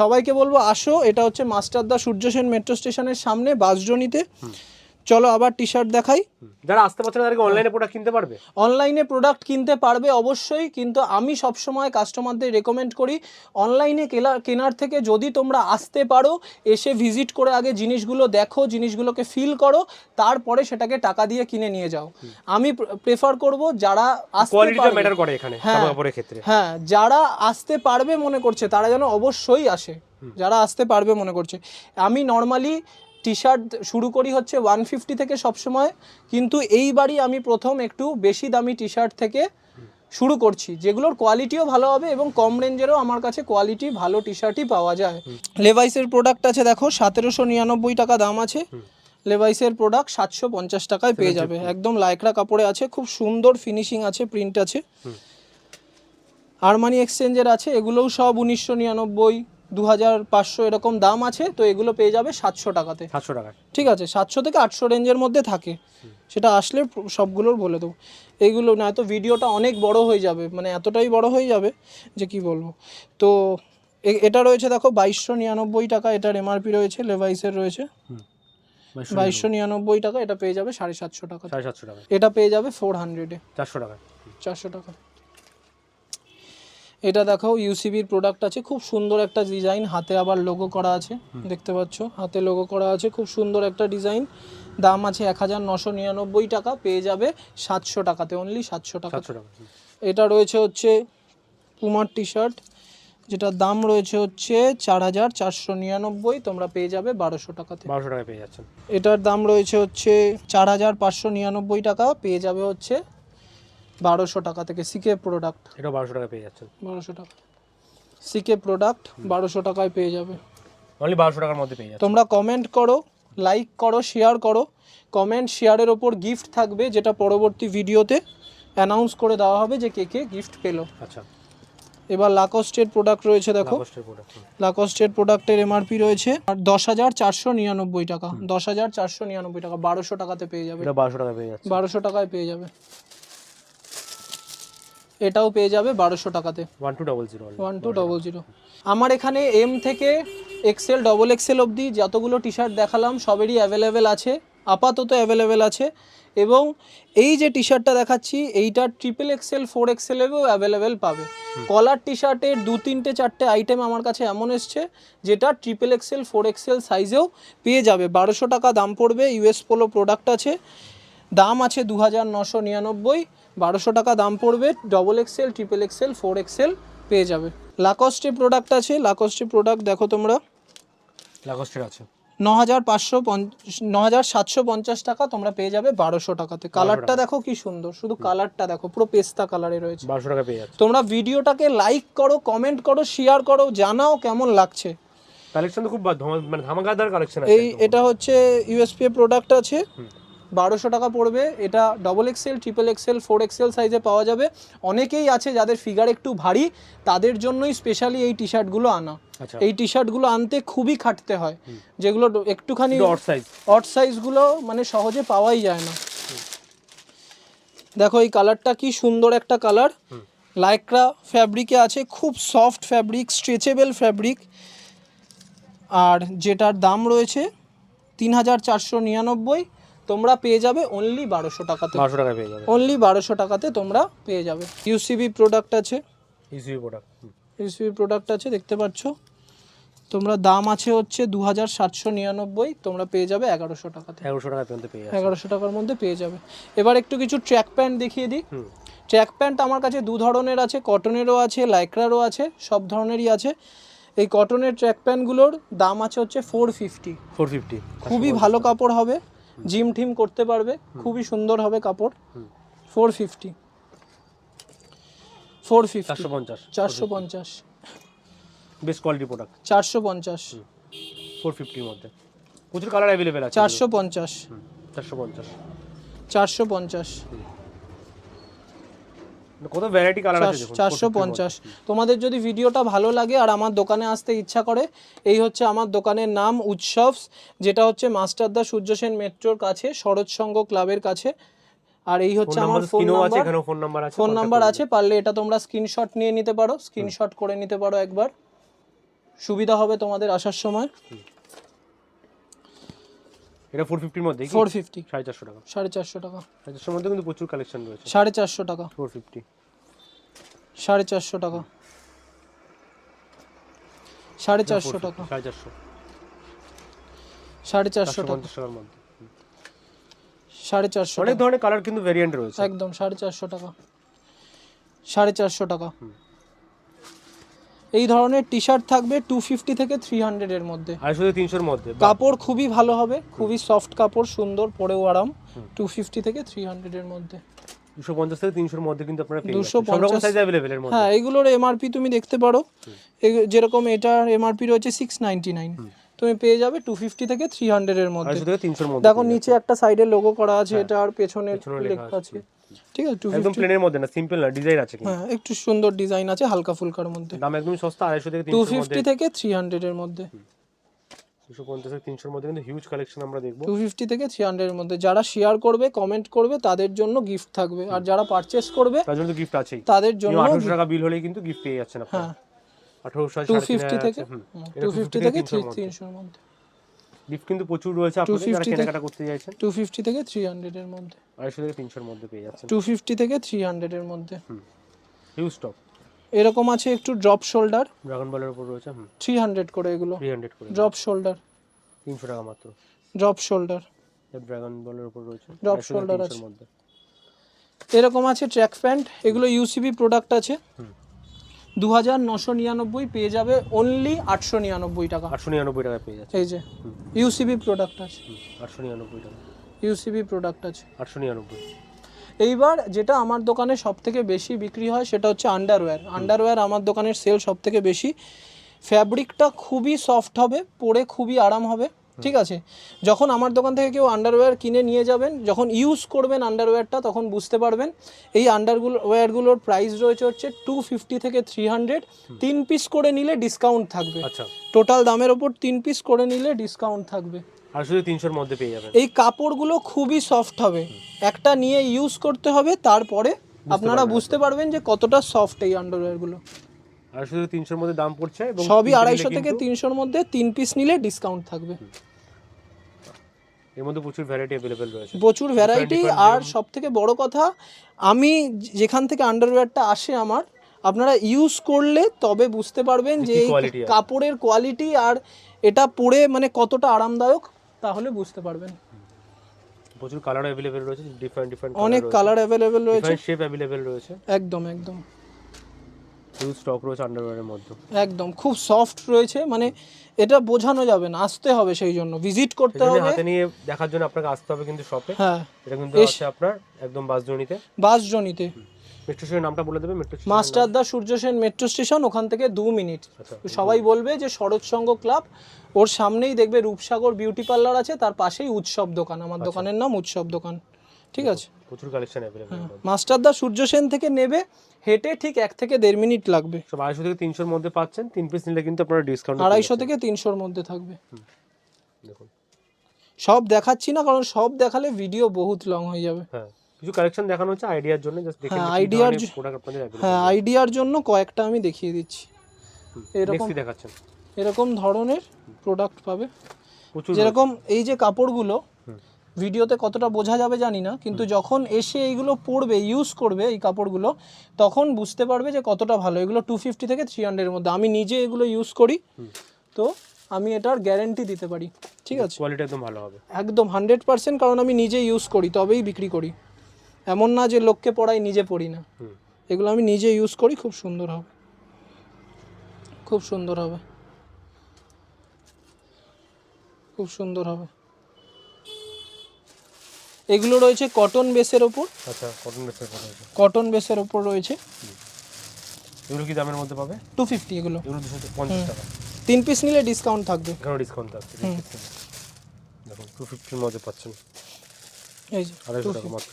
[SPEAKER 1] সবাইকে বলব আসো এটা হচ্ছে মাস্টারদা সূর্য সেন মেট্রো স্টেশনের সামনে বাসজনিতে। চলো আবার টি শার্ট দেখাই।
[SPEAKER 2] যারা আসতে পারছে না তাদেরকে অনলাইনে প্রোডাক্ট কিনতে পারবে?
[SPEAKER 1] অনলাইনে প্রোডাক্ট কিনতে পারবে অবশ্যই কিন্তু আমি সবসময় কাস্টমারদের রেকমেন্ড করি অনলাইনে কেনার থেকে যদি তোমরা আসতে পারো এসে ভিজিট করে আগে জিনিসগুলো দেখো জিনিসগুলোকে ফিল করো তারপরে সেটাকে টাকা দিয়ে কিনে নিয়ে যাও। আমি প্রেফার করব যারা আসতে
[SPEAKER 2] ম্যাটার করে এখানে
[SPEAKER 1] হ্যাঁ।
[SPEAKER 2] ক্ষেত্রে।
[SPEAKER 1] হ্যাঁ যারা আসতে পারবে মনে করছে তারা যেন অবশ্যই আসে। যারা আসতে পারবে মনে করছে। আমি নর্মালি টি শার্ট শুরু করি হচ্ছে ওয়ান ফিফটি থেকে সবসময়। কিন্তু এইবারই আমি প্রথম একটু বেশি দামি টি শার্ট থেকে শুরু করছি যেগুলোর কোয়ালিটিও ভালো হবে এবং কম রেঞ্জেরও আমার কাছে কোয়ালিটি ভালো টি শার্টই পাওয়া যায়। লেভাইসের প্রোডাক্ট আছে দেখো সতেরোশো নিরানব্বই টাকা দাম আছে। লেভাইসের প্রোডাক্ট সাতশো পঞ্চাশ টাকায় পেয়ে যাবে। একদম লাইকড়া কাপড়ে আছে খুব সুন্দর ফিনিশিং আছে প্রিন্ট আছে। আরমানি এক্সচেঞ্জের আছে এগুলোও সব উনিশশো নিরানব্বই দু হাজার পাঁচশো এরকম দাম আছে তো এগুলো পেয়ে যাবে সাতশো টাকাতে।
[SPEAKER 2] সাতশো টাকা
[SPEAKER 1] ঠিক আছে সাতশো থেকে আটশো রেঞ্জের মধ্যে থাকে। সেটা আসলে সবগুলোর বলে দেবো। এইগুলো না তো ভিডিওটা অনেক বড় হয়ে যাবে মানে এতটাই বড় হয়ে যাবে যে কি বলব। তো এটা রয়েছে দেখো বাইশশো নিরানব্বই টাকা এটার এমআরপি রয়েছে লেভাইসের রয়েছে। বাইশশো নিরানব্বই। টাকা এটা পেয়ে যাবে সাড়ে সাতশো টাকা।
[SPEAKER 2] সাড়ে সাতশো টাকা
[SPEAKER 1] এটা পেয়ে যাবে ফোর হান্ড্রেডে।
[SPEAKER 2] চারশো টাকা
[SPEAKER 1] চারশো টাকা। এটা দেখো ইউসিবির প্রোডাক্ট আছে। খুব সুন্দর একটা ডিজাইন হাতে আবার লোগো করা আছে দেখতে পাচ্ছ। হাতে লোগো করা আছে খুব সুন্দর একটা ডিজাইন দাম আছে এক হাজার নশো নিরানব্বই টাকা পেয়ে যাবে সাতশো টাকাতে অনলি সাতশো টাকা। এটা রয়েছে হচ্ছে পুমার টি শার্ট যেটার দাম রয়েছে হচ্ছে চার হাজার চারশো নিরানব্বই তোমরা পেয়ে যাবে বারোশো টাকাতে।
[SPEAKER 2] বারোশো টাকা পেয়ে যাচ্ছেন।
[SPEAKER 1] এটার দাম রয়েছে হচ্ছে চার হাজার পাঁচশো নিরানব্বই টাকা পেয়ে যাবে হচ্ছে বারোশো টাকা থেকে সিকে প্রোডাক্ট
[SPEAKER 2] এটাও বারোশো টাকা পেয়ে যাচ্ছেন।
[SPEAKER 1] বারোশো টাকা। সিকে প্রোডাক্ট বারোশো টাকায় পেয়ে যাবে।
[SPEAKER 2] অনলি বারোশো টাকার মধ্যে পেয়ে যাবে
[SPEAKER 1] তোমরা কমেন্ট করো লাইক করো শেয়ার করো। কমেন্ট শেয়ারের ওপর গিফট থাকবে যেটা পরবর্তী ভিডিওতে অ্যানাউন্স করে দেওয়া হবে যে কে কে গিফট পেল।
[SPEAKER 2] আচ্ছা।
[SPEAKER 1] এবার লাকস্টের প্রোডাক্ট রয়েছে দেখো।
[SPEAKER 2] লাকোস্টের
[SPEAKER 1] লাকস্টের প্রোডাক্টের এমআরপি রয়েছে আর দশ হাজার চারশো নিরানব্বই টাকা। দশ হাজার চারশো নিরানব্বই টাকা বারোশো টাকাতে পেয়ে যাবে।
[SPEAKER 2] এটা বারোশো টাকা পেয়ে যাবে
[SPEAKER 1] বারোশো টাকায় পেয়ে যাবে। এটাও পেয়ে যাবে বারোশো টাকাতে।
[SPEAKER 2] One two double zero
[SPEAKER 1] one two double zero আমার এখানে এম থেকে এক্সেল ডবল এক্সেল অবধি যতগুলো টি শার্ট দেখালাম সবেরই অ্যাভেলেবেল আছে আপাতত অ্যাভেলেবেল আছে। এবং এই যে টি শার্টটা দেখাচ্ছি এইটা ট্রিপল এক্সেল ফোর এক্সেলেও অ্যাভেলেবেল পাবে। কলার টি শার্টের দু তিনটে চারটে আইটেম আমার কাছে এমন এসছে যেটা ট্রিপল এক্সেল ফোর এক্সেল সাইজেও পেয়ে যাবে। বারোশো টাকা দাম পড়বে ইউএস পোলো প্রোডাক্ট আছে। দাম আছে দু হাজার নশো নিরানব্বই। বারোশো টাকা দাম পড়বে double XL triple XL four XL পেয়ে যাবে। লাকস্টে প্রোডাক্ট আছে লাকস্টে প্রোডাক্ট দেখো তোমরা।
[SPEAKER 2] লাকোস্টের আছে।
[SPEAKER 1] ন হাজার পাঁচশো ন হাজার সাতশো পঞ্চাশ টাকা তোমরা পেয়ে যাবে বারোশো টাকাতে। কালারটা দেখো কি সুন্দর শুধু কালারটা দেখো পুরো পেস্তা কালারে রয়েছে।
[SPEAKER 2] বারোশো টাকা পেয়ে যাচ্ছে।
[SPEAKER 1] তোমরা ভিডিওটাকে লাইক করো কমেন্ট করো শেয়ার করো জানাও কেমন লাগছে।
[SPEAKER 2] কালেকশন তো খুব মানে ধামাকাদার কালেকশন
[SPEAKER 1] এই এটা হচ্ছে ইউএসপি প্রোডাক্ট আছে। বারোশো টাকা পড়বে। এটা double XL triple XL four XL সাইজে পাওয়া যাবে। অনেকেই আছে যাদের ফিগার একটু ভারী তাদের জন্যই স্পেশালি এই টি শার্টগুলো আনা।
[SPEAKER 2] আচ্ছা।
[SPEAKER 1] এই টি শার্টগুলো আনতে খুবই খাটতে হয়। যেগুলো একটুখানি
[SPEAKER 2] অট সাইজ
[SPEAKER 1] অট সাইজগুলো মানে সহজে পাওয়াই যায় না। দেখো এই কালারটা কি সুন্দর একটা কালার লাইক্রা ফ্যাব্রিকে আছে খুব সফট ফ্যাব্রিক স্ট্রেচেবল ফ্যাব্রিক আর যেটার দাম রয়েছে তিন হাজার চারশো নিরানব্বই। তোমরা পেয়ে যাবে অনলি বারোশো টাকাতে।
[SPEAKER 2] বারোশো টাকা পেয়ে যাবে।
[SPEAKER 1] অনলি বারোশো টাকাতে তোমরা পেয়ে যাবে। ইউসিবি প্রোডাক্ট আছে।
[SPEAKER 2] ইউসিবি প্রোডাক্ট
[SPEAKER 1] ইউসিবি প্রোডাক্ট আছে দেখতে পাচ্ছ। তোমরা দাম আছে হচ্ছে দু হাজার সাতশো নিরানব্বই তোমরা পেয়ে যাবে এগারোশো টাকাতে।
[SPEAKER 2] এগারোশো টাকা পর্যন্ত পেয়ে যাচ্ছে।
[SPEAKER 1] এগারোশো টাকার মধ্যে পেয়ে যাবে। এবার একটু কিছু ট্র্যাক প্যান্ট দেখিয়ে দিই। ট্র্যাক প্যান্ট আমার কাছে দু ধরনের আছে কটনেরও আছে লাইক্রারও আছে সব ধরনেরই আছে। এই কটনের ট্র্যাক প্যান্টগুলোর দাম আছে হচ্ছে ফোর ফিফটি
[SPEAKER 2] ফোর ফিফটি
[SPEAKER 1] খুবই ভালো কাপড় হবে। জিম টিম করতে পারবে খুবই সুন্দর হবে কাপড়। ফোর ফিফটি ফোর ফিফটি
[SPEAKER 2] চারশো পঞ্চাশ।
[SPEAKER 1] চারশো পঞ্চাশ।
[SPEAKER 2] বেস্ট কোয়ালিটি প্রোডাক্ট
[SPEAKER 1] চারশো পঞ্চাশ।
[SPEAKER 2] ফোর ফিফটির মধ্যে। প্রচুর কালার অ্যাভেলেবেল আছে।
[SPEAKER 1] চারশো পঞ্চাশ।
[SPEAKER 2] চারশো পঞ্চাশ।
[SPEAKER 1] চারশো পঞ্চাশ।
[SPEAKER 2] কত ভ্যারাইটি কালার আছে দেখুন
[SPEAKER 1] চারশো পঞ্চাশ। তোমাদের যদি ভিডিওটা ভালো লাগে আর আমার দোকানে আসতে ইচ্ছা করে এই হচ্ছে আমার দোকানের নাম উৎসবস যেটা হচ্ছে মাস্টারদা সূর্য সেন মেট্রোর কাছে শরৎ সংঘ ক্লাবের কাছে। আর এই হচ্ছে আমার ফোন নাম্বার
[SPEAKER 2] ফোন নাম্বার আছে
[SPEAKER 1] ফোন নাম্বার আছে পারলে এটা তোমরা স্ক্রিনশট নিয়ে নিতে পারো স্ক্রিনশট করে নিতে পারো একবার। সুবিধা হবে তোমাদের আসার সময়।
[SPEAKER 2] এটা ফোর ফিফটির মধ্যে
[SPEAKER 1] ফিফটি
[SPEAKER 2] সাড়ে চারশো টাকা।
[SPEAKER 1] সাড়ে চারশো টাকা।
[SPEAKER 2] সাড়ে চারশোর মধ্যে কিন্তু প্রচুর কালেকশন রয়েছে।
[SPEAKER 1] সাড়ে চারশো টাকা।
[SPEAKER 2] ফোর ফিফটি
[SPEAKER 1] সাড়ে চারশো টাকা। সাড়ে চারশো টাকা।
[SPEAKER 2] সাড়ে চারশো।
[SPEAKER 1] সাড়ে চারশো
[SPEAKER 2] চারশো
[SPEAKER 1] টাকা
[SPEAKER 2] পঞ্চাশ টাকার মধ্যে।
[SPEAKER 1] সাড়ে চারশো
[SPEAKER 2] অনেক ধরনের কালার কিন্তু ভেরিয়েন্ট রয়েছে।
[SPEAKER 1] একদম সাড়ে চারশো টাকা। সাড়ে চারশো টাকা। এই ধরনের টি শার্ট থাকবে টু ফিফটি থেকে থ্রি হান্ড্রেডের মধ্যে।
[SPEAKER 2] আড়াইশো থেকে তিনশোর মধ্যে?
[SPEAKER 1] কাপড় খুবই ভালো হবে খুবই সফট কাপড় সুন্দর পরেও আরাম টু ফিফটি থেকে থ্রি হান্ড্রেডের মধ্যে।
[SPEAKER 2] দুশো পঞ্চাশ থেকে তিনশোর মধ্যে কিন্তু আপনারা
[SPEAKER 1] দুশো
[SPEAKER 2] যাচ্ছেন সব রকম
[SPEAKER 1] পঞ্চাশ-
[SPEAKER 2] সাইজ অ্যাভেলেবেল এর মধ্যে।
[SPEAKER 1] হ্যাঁ এগুলোর এমআরপি তুমি দেখতে পারো। যেরকম এটার এমআরপি রয়েছে সিক্স নাইনটি নাইন তুমি পেয়ে যাবে টু ফিফটি থেকে থ্রি মধ্যে।
[SPEAKER 2] মধ্যে
[SPEAKER 1] দেখো নিচে একটা সাইডে লোগো করা আছে এটা আর পেছনে
[SPEAKER 2] লেখা
[SPEAKER 1] আছে। ঠিক আছে
[SPEAKER 2] একদম প্লেনের মধ্যে না সিম্পল না ডিজাইন আছে
[SPEAKER 1] হ্যাঁ একটু সুন্দর ডিজাইন আছে হালকা ফুলকার মধ্যে।
[SPEAKER 2] দাম একদমই সস্তা আড়াইশো থেকে
[SPEAKER 1] টু
[SPEAKER 2] তিনশোর মধ্যে।
[SPEAKER 1] ফিফটি থেকে থ্রি হান্ড্রেডের মধ্যে।
[SPEAKER 2] দুশো পঞ্চাশ থেকে তিনশোর মধ্যে কিন্তু হিউজ কালেকশন আমরা দেখব।
[SPEAKER 1] টু ফিফটি থেকে থ্রি হান্ড্রেডের মধ্যে। যারা শেয়ার করবে কমেন্ট করবে তাদের জন্য গিফট থাকবে। আর যারা পারচেস করবে
[SPEAKER 2] তার জন্য গিফট আছেই।
[SPEAKER 1] তাদের জন্য
[SPEAKER 2] আঠারোশো টাকা বিল হলেই কিন্তু গিফট পেয়ে যাচ্ছেন আপনারা।
[SPEAKER 1] হ্যাঁ। থেকে টু ফিফটি থেকে থ্রি তিনশোর মধ্যে।
[SPEAKER 2] গিফট কিন্তু প্রচুর রয়েছে আপনাদের যারা কেনাকাটা করতে চাইছেন।
[SPEAKER 1] টু ফিফটি থেকে থ্রি হান্ড্রেডের মধ্যে।
[SPEAKER 2] আড়াইশো থেকে তিনশোর মধ্যে পেয়ে যাচ্ছেন।
[SPEAKER 1] টু ফিফটি থেকে থ্রি হান্ড্রেডের মধ্যে। হুম।
[SPEAKER 2] হিউজ স্টক
[SPEAKER 1] এরকম আছে একটু ড্রপ শোল্ডার
[SPEAKER 2] ড্রাগন বলের উপর রয়েছে হুম।
[SPEAKER 1] থ্রি হান্ড্রেড করে এগুলো।
[SPEAKER 2] থ্রি হান্ড্রেড করে।
[SPEAKER 1] ড্রপ শোল্ডার
[SPEAKER 2] তিনশো টাকা মাত্র।
[SPEAKER 1] ড্রপ শোল্ডার
[SPEAKER 2] ড্রাগন বলের উপর রয়েছে
[SPEAKER 1] ড্রপ
[SPEAKER 2] 150 থেকে
[SPEAKER 1] shoulder
[SPEAKER 2] 300
[SPEAKER 1] আছে।
[SPEAKER 2] এর মধ্যে।
[SPEAKER 1] এরকম আছে ট্র্যাক প্যান্ট এগুলো ইউসিবি প্রোডাক্ট আছে।
[SPEAKER 2] হুম।
[SPEAKER 1] দু হাজার নশো নিরানব্বই পেয়ে যাবে অনলি আটশো নিরানব্বই টাকা।
[SPEAKER 2] আটশো নিরানব্বই টাকা পেয়ে যাচ্ছে।
[SPEAKER 1] এই যে ইউসিবি প্রোডাক্ট আছে।
[SPEAKER 2] আটশো নিরানব্বই টাকা।
[SPEAKER 1] ইউসিবি প্রোডাক্ট আছে।
[SPEAKER 2] আটশো নিরানব্বই।
[SPEAKER 1] এইবার যেটা আমার দোকানে সব থেকে বেশি বিক্রি হয় সেটা হচ্ছে আন্ডারওয়্যার আন্ডারওয়্যার আমার দোকানের সেল সব থেকে বেশি ফ্যাব্রিকটা খুবই সফট হবে পরে খুবই আরাম হবে। ঠিক আছে? যখন আমার দোকান থেকে কেউ আন্ডারওয়্যার কিনে নিয়ে যাবেন যখন ইউজ করবেন আন্ডারওয়্যারটা তখন বুঝতে পারবেন এই আন্ডারগুলো ওয়্যারগুলোর প্রাইস রয়েছে হচ্ছে টু ফিফটি থেকে থ্রি হান্ড্রেড তিন পিস করে নিলে ডিসকাউন্ট থাকবে।
[SPEAKER 2] আচ্ছা।
[SPEAKER 1] টোটাল দামের ওপর তিন পিস করে নিলে ডিসকাউন্ট থাকবে।
[SPEAKER 2] আড়াইশো থেকে তিনশোর মধ্যে পেয়ে যাবেন।
[SPEAKER 1] এই কাপড়গুলো খুবই সফট হবে। একটা নিয়ে ইউজ করতে হবে তারপরে আপনারা বুঝতে পারবেন যে কতটা সফট এই আন্ডারওয়্যারগুলো
[SPEAKER 2] আড়াইশো থেকে তিনশোর মধ্যে দাম পড়ছে এবং
[SPEAKER 1] সবই আড়াইশো থেকে তিনশোর মধ্যে তিন পিস নিলে ডিসকাউন্ট থাকবে।
[SPEAKER 2] এর মধ্যে প্রচুর ভ্যারাইটি অ্যাভেলেবেল রয়েছে।
[SPEAKER 1] প্রচুর ভ্যারাইটি আর সব থেকে বড় কথা আমি যেখান থেকে আন্ডারওয়্যারটা আসে আমার আপনারা ইউজ করলে তবে বুঝতে পারবেন যে এই কাপড়ের কোয়ালিটি আর এটা পরে মানে কতটা আরামদায়ক তাহলে বুঝতে পারবেন।
[SPEAKER 2] প্রচুর কালার অ্যাভেলেবেল রয়েছে ডিফারেন্ট ডিফারেন্ট
[SPEAKER 1] অনেক কালার অ্যাভেলেবেল রয়েছে।
[SPEAKER 2] শেপ অ্যাভেলেবেল রয়েছে।
[SPEAKER 1] একদম একদম।
[SPEAKER 2] হিউজ স্টক রয়েছে আন্ডারওয়্যারের মধ্যে।
[SPEAKER 1] একদম খুব সফট রয়েছে মানে এটা বোঝানো যাবে না আসতে হবে সেই জন্য ভিজিট করতে হবে।
[SPEAKER 2] হাতে নিয়ে দেখার জন্য আপনাকে আসতে হবে কিন্তু শপে
[SPEAKER 1] হ্যাঁ
[SPEAKER 2] এটা কিন্তু আছে আপনার একদম বাসজনিতে।
[SPEAKER 1] বাসজনিতে।
[SPEAKER 2] মেট্রো স্টেশনের নামটা বলে দেবে metro
[SPEAKER 1] Masterda Surya Sen metro station ওখান থেকে দু মিনিট।
[SPEAKER 2] আচ্ছা
[SPEAKER 1] সবাই বলবে যে শরৎ সংঘ ক্লাব ওর সামনেই দেখবে রূপসাগর বিউটি পার্লার আছে তার পাশেই উৎসব দোকান
[SPEAKER 2] আচ্ছা।
[SPEAKER 1] আমার দোকানের নাম উৎসব দোকান। ঠিক আছে?
[SPEAKER 2] প্রচুর কালেকশন অ্যাভেলেবেল
[SPEAKER 1] মাস্টারদা সূর্য সেন থেকে নেবে হেঁটে ঠিক এক থেকে দেড় মিনিট লাগবে।
[SPEAKER 2] সব আড়াইশো থেকে তিনশোর মধ্যে পাচ্ছেন তিন পিস নিলে কিন্তু আপনারা ডিসকাউন্ট
[SPEAKER 1] আড়াইশো থেকে তিনশোর মধ্যে থাকবে।
[SPEAKER 2] দেখুন।
[SPEAKER 1] সব দেখাচ্ছি না কারণ সব দেখালে ভিডিও বহুত লং হয়ে যাবে।
[SPEAKER 2] হ্যাঁ কিছু কালেকশন দেখানো হচ্ছে আইডিয়ার জন্য জাস্ট দেখে
[SPEAKER 1] হ্যাঁ,
[SPEAKER 2] অ্যাভেলেবল
[SPEAKER 1] হ্যাঁ আইডিয়ার জন্য কয়েকটা আমি দেখিয়ে দিচ্ছি। এরকম
[SPEAKER 2] দেখাচ্ছেন?
[SPEAKER 1] এরকম ধরনের প্রোডাক্ট পাবে। যেরকম এই যে কাপড়গুলো। ভিডিওতে কতটা বোঝা যাবে জানি না কিন্তু যখন এসে এইগুলো পরবে ইউজ করবে এই কাপড়গুলো তখন বুঝতে পারবে যে কতটা ভালো। এগুলো টু ফিফটি থেকে থ্রি হান্ড্রেডের মধ্যে। আমি নিজে এগুলো ইউজ করি তো আমি এটার গ্যারেন্টি দিতে পারি। ঠিক আছে?
[SPEAKER 2] কোয়ালিটি একদম ভালো হবে।
[SPEAKER 1] একদম হান্ড্রেড পার্সেন্ট কারণ আমি নিজে ইউজ করি তবেই বিক্রি করি। এমন না যে লোককে পড়াই নিজে পড়ি না। এগুলো আমি নিজে ইউজ করি খুব সুন্দর হবে। খুব সুন্দর হবে। খুব সুন্দর হবে। এগুলো রয়েছে কটন বেসের ওপর।
[SPEAKER 2] আচ্ছা কটন ড্রেসের কথা আছে
[SPEAKER 1] কটন বেসের ওপর রয়েছে।
[SPEAKER 2] এগুলো কি দামের মধ্যে পাবে?
[SPEAKER 1] টু ফিফটি এগুলো।
[SPEAKER 2] এগুলো দুশো পঞ্চাশ টাকা।
[SPEAKER 1] তিন পিস নিলে ডিসকাউন্ট থাকবে।
[SPEAKER 2] এখানেও ডিসকাউন্ট থাকছে দেখুন টু ফিফটির মধ্যে পাচ্ছেন।
[SPEAKER 1] এই যে
[SPEAKER 2] আড়াইশো টাকা মাত্র।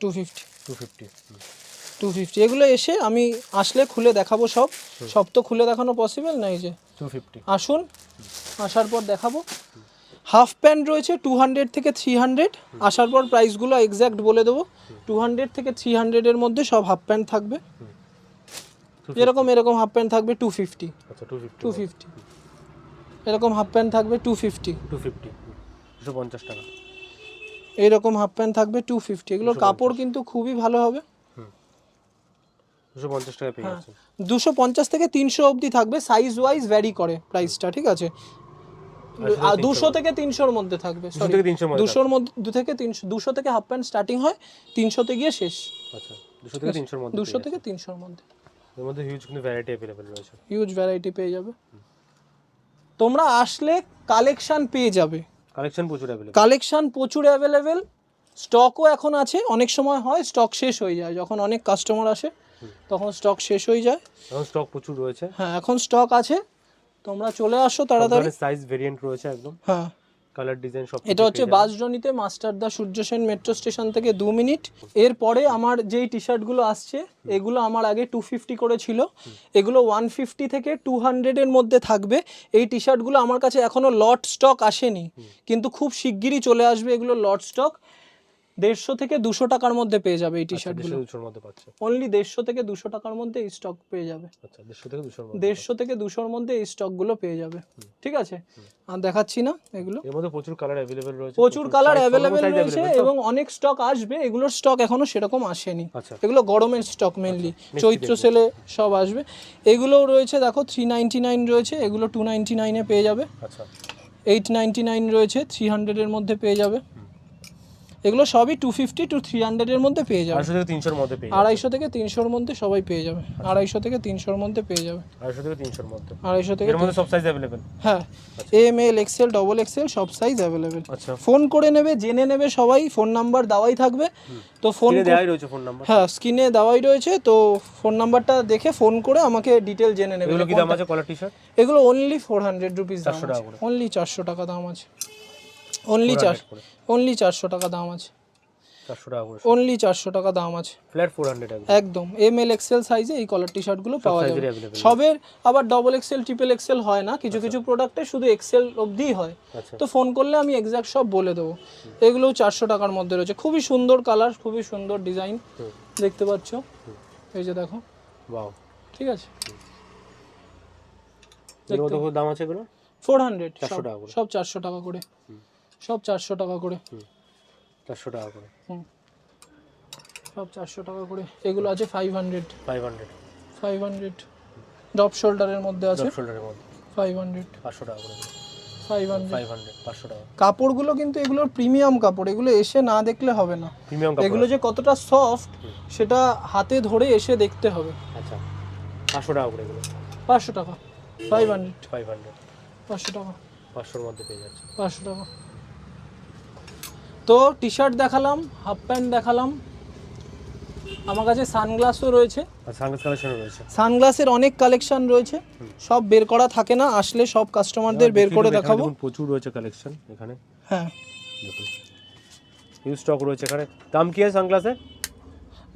[SPEAKER 1] Two fifty
[SPEAKER 2] two fifty
[SPEAKER 1] two fifty এগুলো এসে আমি আসলে খুলে দেখাবো সব। সব তো খুলে দেখানো পসিবল না এই যে?
[SPEAKER 2] টু ফিফটি
[SPEAKER 1] আসুন আসার পর দেখাবো। হাফ প্যান্ট রয়েছে টু হান্ড্রেড থেকে থ্রি হান্ড্রেড আসার পর প্রাইসগুলো এক্স্যাক্ট বলে দেবো। টু হান্ড্রেড থেকে থ্রি হান্ড্রেডের মধ্যে সব হাফ প্যান্ট থাকবে। এরকম এরকম হাফ প্যান্ট থাকবে টু ফিফটি
[SPEAKER 2] টু ফিফটি
[SPEAKER 1] এরকম হাফ প্যান্ট থাকবে টু ফিফটি
[SPEAKER 2] টু ফিফটি দুশো পঞ্চাশ টাকা।
[SPEAKER 1] এইরকম হাফ প্যান্ট থাকবে টু ফিফটি এগুলোর কাপড় কিন্তু খুবই ভালো হবে।
[SPEAKER 2] দুশো পঞ্চাশ
[SPEAKER 1] হ্যাঁ। দুশো পঞ্চাশ থেকে তিনশো অবধি থাকবে। সাইজ ওয়াইজ ভ্যারি করে প্রাইসটা ঠিক আছে? দুশো থেকে তিনশোর মধ্যে থাকবে দুশোর মধ্যে দু থেকে তিনশো দুশো থেকে হাফ প্যান্ট স্টার্টিং হয় তিনশোতে গিয়ে শেষ।
[SPEAKER 2] আচ্ছা দুশো থেকে তিনশোর মধ্যে
[SPEAKER 1] দুশো থেকে তিনশোর মধ্যে।
[SPEAKER 2] এর মধ্যে হিউজ ভ্যারাইটি অ্যাভেলেবেল রয়েছে।
[SPEAKER 1] হিউজ ভ্যারাইটি পেয়ে যাবে। তোমরা আসলে কালেকশন পেয়ে যাবে।
[SPEAKER 2] কালেকশন প্রচুর অ্যাভেলেবেল
[SPEAKER 1] কালেকশন প্রচুর অ্যাভেলেবেল স্টকও এখন আছে অনেক সময় হয় স্টক শেষ হয়ে যায়। যখন অনেক কাস্টমার আসে তখন স্টক শেষ হয়ে যায়।
[SPEAKER 2] এখন স্টক প্রচুর রয়েছে।
[SPEAKER 1] হ্যাঁ এখন স্টক আছে। তোমরা চলে আসো তাড়াতাড়ি।
[SPEAKER 2] সাইজ ভেরিয়েন্ট রয়েছে একদম।
[SPEAKER 1] হ্যাঁ।
[SPEAKER 2] কালার ডিজাইন সব
[SPEAKER 1] এটা হচ্ছে বাসজনিতে মাস্টারদা সূর্য সেন মেট্রো স্টেশন থেকে দু মিনিট। এরপরে আমার যেই টি শার্টগুলো আসছে এগুলো আমার আগে টু ফিফটি করে ছিল। এগুলো ওয়ান ফিফটি থেকে টু হান্ড্রেডের মধ্যে থাকবে। এই টি শার্টগুলো আমার কাছে এখনও লট স্টক আসেনি। কিন্তু খুব শিগগিরই চলে আসবে এগুলো লট স্টক দেড়শো থেকে দুশো টাকার মধ্যে পেয়ে যাবে এই টি শার্টগুলো
[SPEAKER 2] দেড়শো দুশোর মধ্যে পাচ্ছে।
[SPEAKER 1] অনলি দেড়শো থেকে দুশো টাকার মধ্যে এই স্টক পেয়ে যাবে।
[SPEAKER 2] আচ্ছা দেড়শো থেকে দুশোর মধ্যে।
[SPEAKER 1] দেড়শো থেকে দুশোর মধ্যে এই স্টকগুলো পেয়ে যাবে। ঠিক আছে? আর দেখাচ্ছি না এগুলো।
[SPEAKER 2] এর মধ্যে প্রচুর কালার অ্যাভেলেবেল রয়েছে
[SPEAKER 1] প্রচুর কালার অ্যাভেলেবেল রয়েছে এবং অনেক স্টক আসবে এগুলোর স্টক এখনও সেরকম আসেনি।
[SPEAKER 2] আচ্ছা।
[SPEAKER 1] এগুলো গরমের স্টক মেনলি চৈত্র সেলে সব আসবে। এগুলোও রয়েছে দেখো থ্রি নাইনটি নাইন রয়েছে এগুলো টু নাইনটি নাইনে পেয়ে যাবে।
[SPEAKER 2] আচ্ছা।
[SPEAKER 1] এইট নাইনটি নাইন রয়েছে থ্রি হান্ড্রেডের মধ্যে পেয়ে যাবে। এগুলো সবই টু ফিফটি টু থ্রি হান্ড্রেডের মধ্যে পেয়ে যাবে।
[SPEAKER 2] আড়াইশো থেকে তিনশোর মধ্যে পেয়ে
[SPEAKER 1] আড়াইশো থেকে তিনশোর মধ্যে সবাই পেয়ে যাবে। আড়াইশো থেকে তিনশোর মধ্যে পেয়ে যাবে।
[SPEAKER 2] আড়াইশো থেকে তিনশোর মধ্যে।
[SPEAKER 1] আড়াইশো থেকে
[SPEAKER 2] এর মধ্যে সব সাইজ অ্যাভেলেবেল
[SPEAKER 1] হ্যাঁ M L XL double XL সব সাইজ অ্যাভেলেবেল
[SPEAKER 2] আচ্ছা।
[SPEAKER 1] ফোন করে নেবে জেনে নেবে সবাই ফোন নাম্বার দেওয়াই থাকবে। তো ফোন
[SPEAKER 2] দেওয়াই রয়েছে ফোন নাম্বার
[SPEAKER 1] হ্যাঁ স্ক্রিনে দেওয়াই রয়েছে। তো ফোন নাম্বারটা দেখে ফোন করে আমাকে ডিটেল জেনে নেবে।
[SPEAKER 2] এগুলো কি দাম আছে কলার টি শার্ট
[SPEAKER 1] এগুলো অনলি ফোর হান্ড্রেড রুপিস দাম
[SPEAKER 2] 400 টাকা করে।
[SPEAKER 1] অনলি চারশো টাকা দাম আছে। অনলি চার অনলি চারশো টাকা দাম আছে। অনলি চারশো টাকা দাম আছে।
[SPEAKER 2] ফ্ল্যাট ফোর হান্ড্রেড একদম।
[SPEAKER 1] এম এল এক্সেল সাইজে এই কলার টি শার্টগুলো পাওয়া যাবে। সবের আবার ডবল এক্সেল ট্রিপল এক্সেল হয় না। কিছু কিছু প্রোডাক্টে শুধু এক্সেল অবধিই হয়।
[SPEAKER 2] আচ্ছা।
[SPEAKER 1] তো ফোন করলে আমি এক্স্যাক্ট সব বলে দেবো। এগুলোও চারশো টাকার মধ্যে রয়েছে। খুবই সুন্দর কালার খুবই সুন্দর ডিজাইন দেখতে পাচ্ছ? এই যে দেখো।
[SPEAKER 2] বাও
[SPEAKER 1] ঠিক আছে?
[SPEAKER 2] দাম আছে এগুলো?
[SPEAKER 1] ফোর হান্ড্রেড
[SPEAKER 2] 400 টাকা করে।
[SPEAKER 1] সব চারশো টাকা করে। সব চারশো টাকা করে।
[SPEAKER 2] চারশো টাকা করে।
[SPEAKER 1] হুম সব চারশো টাকা করে। এগুলো আছে five hundred
[SPEAKER 2] five hundred
[SPEAKER 1] five hundred drop শোল্ডারের মধ্যে আছে।
[SPEAKER 2] শোল্ডারের মধ্যে।
[SPEAKER 1] ফাইভ হান্ড্রেড
[SPEAKER 2] পাঁচশো টাকা করে।
[SPEAKER 1] ফাইভ হান্ড্রেড
[SPEAKER 2] ফাইভ হান্ড্রেড পাঁচশো টাকা।
[SPEAKER 1] কাপড়গুলো কিন্তু এগুলোর প্রিমিয়াম কাপড়। এগুলো এসে না দেখলে হবে না।
[SPEAKER 2] প্রিমিয়াম
[SPEAKER 1] এগুলো যে কতটা সফট সেটা হাতে ধরে এসে দেখতে হবে।
[SPEAKER 2] আচ্ছা পাঁচশো টাকা করে এগুলো।
[SPEAKER 1] পাঁচশো টাকা। ফাইভ হান্ড্রেড
[SPEAKER 2] ফাইভ হান্ড্রেড
[SPEAKER 1] পাঁচশো টাকা।
[SPEAKER 2] পাঁচশোর মধ্যে পেয়ে যাচ্ছে।
[SPEAKER 1] পাঁচশো টাকা। তো টি শার্ট দেখালাম হাফ প্যান্ট দেখালাম। আমার কাছে সানগ্লাসও রয়েছে। সানগ্লাসের অনেক কালেকশন রয়েছে। সব বের করা থাকে না আসলে সব কাস্টমারদের বের করে দেখাবো।
[SPEAKER 2] প্রচুর রয়েছে কালেকশন এখানে।
[SPEAKER 1] হ্যাঁ।
[SPEAKER 2] হিউজ স্টক রয়েছে এখানে। দাম কি আছে সানগ্লাসের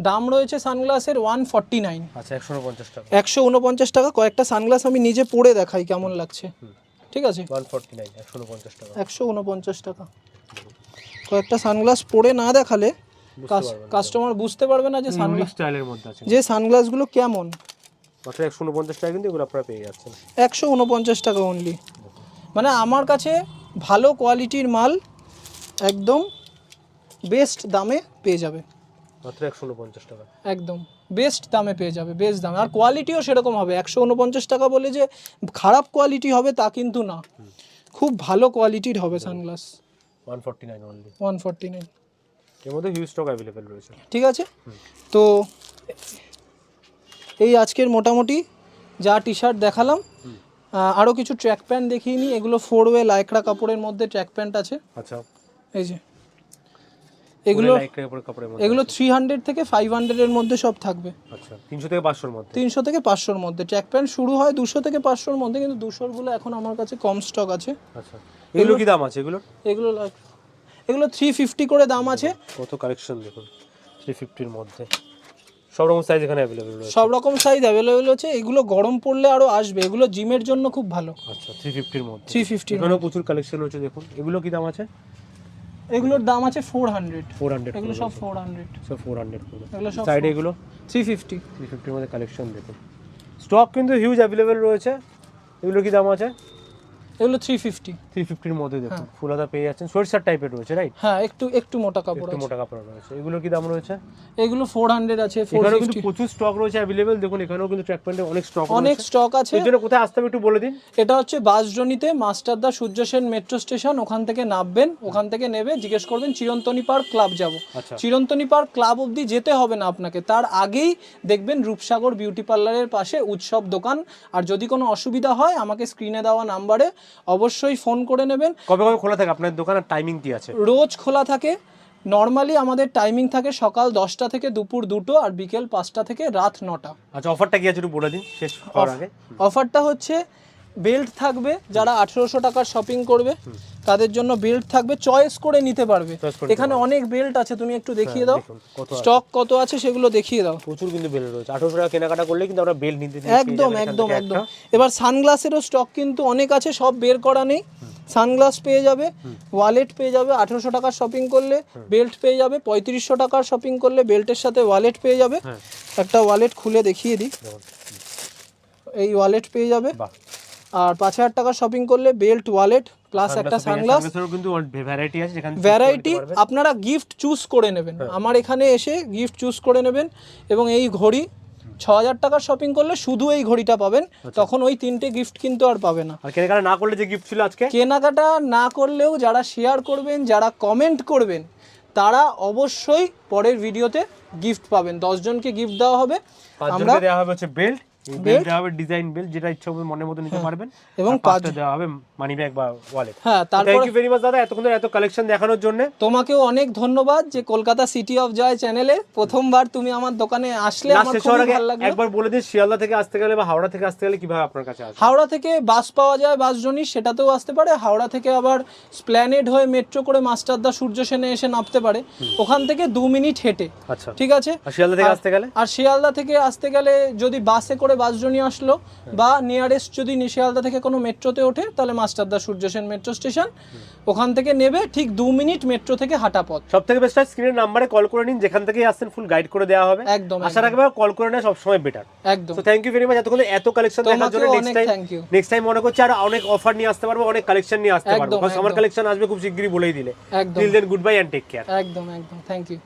[SPEAKER 1] দাম রয়েছে সানগ্লাসের ওয়ান ফর্টি নাইন
[SPEAKER 2] আচ্ছা একশো পঞ্চাশ টাকা।
[SPEAKER 1] একশো উনপঞ্চাশ টাকা। কয়েকটা সানগ্লাস আমি নিজে পরে দেখাই কেমন লাগছে। ঠিক আছে?
[SPEAKER 2] ওয়ান ফোরটি নাইন একশো পঞ্চাশ টাকা।
[SPEAKER 1] একশো উনপঞ্চাশ টাকা। কয়েকটা সানগ্লাস পরে না দেখালে কাস্টমার বুঝতে পারবে না যে সানগ্লাস
[SPEAKER 2] স্টাইলের মধ্যে আছে।
[SPEAKER 1] যে সানগ্লাসগুলো কেমন?
[SPEAKER 2] মাত্র একশো উনপঞ্চাশ টাকা কিন্তু এগুলো আপনারা পেয়ে যাচ্ছেন।
[SPEAKER 1] একশো উনপঞ্চাশ টাকা অনলি মানে আমার কাছে ভালো কোয়ালিটির মাল একদম বেস্ট দামে পেয়ে যাবে।
[SPEAKER 2] মাত্র একশো উনপঞ্চাশ টাকা।
[SPEAKER 1] একদম বেস্ট দামে পেয়ে যাবে বেস্ট দামে। আর কোয়ালিটিও সেরকম হবে। একশো উনপঞ্চাশ টাকা বলে যে খারাপ কোয়ালিটি হবে তা কিন্তু না। খুব ভালো কোয়ালিটির হবে sunglass.
[SPEAKER 2] One forty nine only
[SPEAKER 1] one forty nine
[SPEAKER 2] এর মধ্যে হিউজ স্টক অ্যাভেলেবেল রয়েছে।
[SPEAKER 1] ঠিক আছে? তো এই আজকের মোটামুটি যা টি শার্ট দেখালাম আরও কিছু ট্র্যাক প্যান্ট দেখিয়ে নিই। এগুলো ফোর ওয়ে লাইকড়া কাপড়ের মধ্যে ট্র্যাক প্যান্ট আছে।
[SPEAKER 2] আচ্ছা।
[SPEAKER 1] এই যে। এগুলো এগুলো থ্রি হান্ড্রেড থেকে ফাইভ হান্ড্রেডের মধ্যে সব থাকবে।
[SPEAKER 2] আচ্ছা। তিনশো থেকে পাঁচশোর মধ্যে।
[SPEAKER 1] তিনশো থেকে পাঁচশোর মধ্যে। ট্র্যাক প্যান্ট শুরু হয় দুশো থেকে পাঁচশোর মধ্যে কিন্তু দুশোরগুলো এখন আমার কাছে কম স্টক আছে।
[SPEAKER 2] আচ্ছা। এগুলো কি দাম আছে এগুলো?
[SPEAKER 1] এগুলো এগুলো থ্রি ফিফটি করে দাম আছে।
[SPEAKER 2] কত কালেকশন দেখুন থ্রি ফিফটির মধ্যে। সব রকম সাইজ এখানে অ্যাভেলেবেল
[SPEAKER 1] সব রকম সাইজ অ্যাভেলেবেল আছে এগুলো গরম পড়লে আরও আসবে। এগুলো জিমের জন্য খুব ভালো।
[SPEAKER 2] আচ্ছা থ্রি ফিফটির মধ্যে।
[SPEAKER 1] থ্রি ফিফটি
[SPEAKER 2] এখানেও প্রচুর কালেকশন রয়েছে দেখুন। এগুলো কি দাম আছে?
[SPEAKER 1] এগুলোর দাম আছে ফোর হান্ড্রেড
[SPEAKER 2] ফোর হান্ড্রেড
[SPEAKER 1] এগুলো সব ফোর হান্ড্রেড
[SPEAKER 2] সব ফোর হান্ড্রেড
[SPEAKER 1] এগুলো সব
[SPEAKER 2] সাইডে এগুলো?
[SPEAKER 1] থ্রি ফিফটি
[SPEAKER 2] থ্রি ফিফটির মধ্যে কালেকশন দেখুন। স্টক কিন্তু হিউজ অ্যাভেলেবেল রয়েছে। এগুলো কি দাম আছে?
[SPEAKER 1] এগুলো থ্রি ফিফটি
[SPEAKER 2] থ্রি ফিফটির মধ্যে দেখুন ফুলাদা পেয়ে যাচ্ছেন। সরিষার টাইপের রয়েছে রাইট
[SPEAKER 1] হ্যাঁ একটু একটু মোটা কাপড়
[SPEAKER 2] একটু মোটা কাপড় রয়েছে। এগুলো কি দাম রয়েছে?
[SPEAKER 1] এগুলো ফোর হান্ড্রেড আছে ফোর
[SPEAKER 2] এখানেও কিন্তু প্রচুর স্টক রয়েছে অ্যাভেলেবেল দেখুন এখানেও কিন্তু ট্র্যাক প্যান্টে অনেক স্টক
[SPEAKER 1] অনেক স্টক আছে।
[SPEAKER 2] এর জন্য কোথায় আসতে হবে একটু বলে দিন।
[SPEAKER 1] এটা হচ্ছে বাসজনিতে মাস্টারদা সূর্য সেন মেট্রো স্টেশন ওখান থেকে নামবেন ওখান থেকে নেবে জিজ্ঞেস করবেন চিরন্তনী পার্ক ক্লাব যাব।
[SPEAKER 2] আচ্ছা।
[SPEAKER 1] চিরন্তনী পার্ক ক্লাব অবধি যেতে হবে না আপনাকে। তার আগেই দেখবেন রূপসাগর বিউটি পার্লারের পাশে উৎসব দোকান। আর যদি কোনো অসুবিধা হয় আমাকে স্ক্রিনে দেওয়া নাম্বারে অবশ্যই ফোন করে নেবেন।
[SPEAKER 2] কবে কবে খোলা থাকে? আপনার দোকানের টাইমিং কি আছে?
[SPEAKER 1] রোজ খোলা থাকে। নর্মালি আমাদের টাইমিং থাকে সকাল দশটা থেকে দুপুর দুটো আর বিকেল পাঁচটা থেকে রাত নটা।
[SPEAKER 2] আচ্ছা অফারটা কি আছে একটু বলে দিন শেষ হওয়ার আগে?
[SPEAKER 1] অফারটা হচ্ছে বেল্ট থাকবে যারা আঠেরোশো টাকার শপিং করবে তাদের জন্য বেল্ট থাকবে চয়েস করে নিতে পারবে। এখানে অনেক বেল্ট আছে তুমি একটু দেখিয়ে দাও। স্টক কত আছে। সেগুলো দেখিয়ে দাও।
[SPEAKER 2] প্রচুর কিন্তু বেল রয়েছে। আঠারোশো টাকা কেনাকাটা করলে কিন্তু আমরা বেল্ট নিতে
[SPEAKER 1] একদম একদম একদম। এবার সানগ্লাসেরও স্টক কিন্তু অনেক আছে সব বের করা নেই। সানগ্লাস পেয়ে যাবে ওয়ালেট পেয়ে যাবে আঠেরোশো টাকার শপিং করলে বেল্ট পেয়ে যাবে পঁয়ত্রিশশো টাকার শপিং করলে বেল্টের সাথে ওয়ালেট পেয়ে যাবে।
[SPEAKER 2] হ্যাঁ।
[SPEAKER 1] একটা ওয়ালেট খুলে দেখিয়ে দিই। এই ওয়ালেট পেয়ে যাবে। আর পাঁচ হাজার টাকা শপিং করলে বেল্ট ওয়ালেট প্লাস একটা সানগ্লাস
[SPEAKER 2] ভ্যারাইটি
[SPEAKER 1] আপনারা গিফট চুজ করে নেবেন। আমার এখানে এসে গিফট চুজ করে নেবেন এবং এই ঘড়ি ছ হাজার টাকার শপিং করলে শুধু এই ঘড়িটা পাবেন। তখন ওই তিনটে গিফট কিন্তু আর পাবে না।
[SPEAKER 2] কেনাকাটা না করলে যে গিফট ছিল আজকে?
[SPEAKER 1] কেনাকাটা না করলেও যারা শেয়ার করবেন যারা কমেন্ট করবেন তারা অবশ্যই পরের ভিডিওতে গিফট পাবেন। দশজনকে গিফট দেওয়া হবে। আমরা
[SPEAKER 2] দেওয়া হবে হচ্ছে বেল্ট বেল্ট দেওয়া হবে ডিজাইন বেল্ট যেটা ইচ্ছা হবে মনের মতো নিতে পারবেন।
[SPEAKER 1] এবং
[SPEAKER 2] পাঁচটা দেওয়া হবে মানি ব্যাগ বা ওয়ালেট
[SPEAKER 1] হ্যাঁ তারপর
[SPEAKER 2] থ্যাংক ইউ ভেরি মাচ দাদা এতক্ষণ ধরে এত কালেকশন দেখানোর জন্য।
[SPEAKER 1] তোমাকেও অনেক ধন্যবাদ যে কলকাতা সিটি অফ জয় চ্যানেলে প্রথমবার তুমি আমার দোকানে আসলে আমার
[SPEAKER 2] আগে
[SPEAKER 1] ভালো লাগল।
[SPEAKER 2] একবার বলে দিন শিয়ালদা থেকে আসতে গেলে বা হাওড়া থেকে আসতে গেলে কীভাবে আপনার কাছে আসবে?
[SPEAKER 1] হাওড়া থেকে বাস পাওয়া যায় বাস জনি সেটাতেও আসতে পারে। হাওড়া থেকে আবার স্প্ল্যানেড হয়ে মেট্রো করে মাস্টারদা সূর্য সেনে এসে নামতে পারে। ওখান থেকে দু মিনিট হেঁটে।
[SPEAKER 2] আচ্ছা।
[SPEAKER 1] ঠিক আছে?
[SPEAKER 2] শিয়ালদা থেকে আসতে গেলে?
[SPEAKER 1] আর শিয়ালদা থেকে আসতে গেলে যদি বাসে করে বাস জনি আসলো বা নিয়ারেস্ট যদি নি- শিয়ালদা থেকে কোনো মেট্রোতে ওঠে তাহলে মাস্টারদা সূর্য সেন মেট্রো স্টেশন। ওখান থেকে নেবে ঠিক দু মিনিট মেট্রো থেকে হাঁটা পথ।
[SPEAKER 2] সব থেকে বেস্ট স্ক্রিনের নাম্বারে কল করে নিন যেখান থেকে আসছেন ফুল গাইড করে দেওয়া হবে।
[SPEAKER 1] একদম
[SPEAKER 2] আসার আগে কল করে নেওয়া সবসময় বেটার
[SPEAKER 1] একদম।
[SPEAKER 2] তো থ্যাংক ইউ ভেরি মাচ এতক্ষণ এত কালেকশন দেখার জন্য next time
[SPEAKER 1] thank you
[SPEAKER 2] next time মনে করছি আর অনেক অফার নিয়ে আসতে পারব অনেক কালেকশন নিয়ে আসতে পারব। আমার কালেকশন আসবে খুব শিগগিরই বলেই দিলে।
[SPEAKER 1] একদম।
[SPEAKER 2] Till then good bye and take care
[SPEAKER 1] একদম একদম। Thank you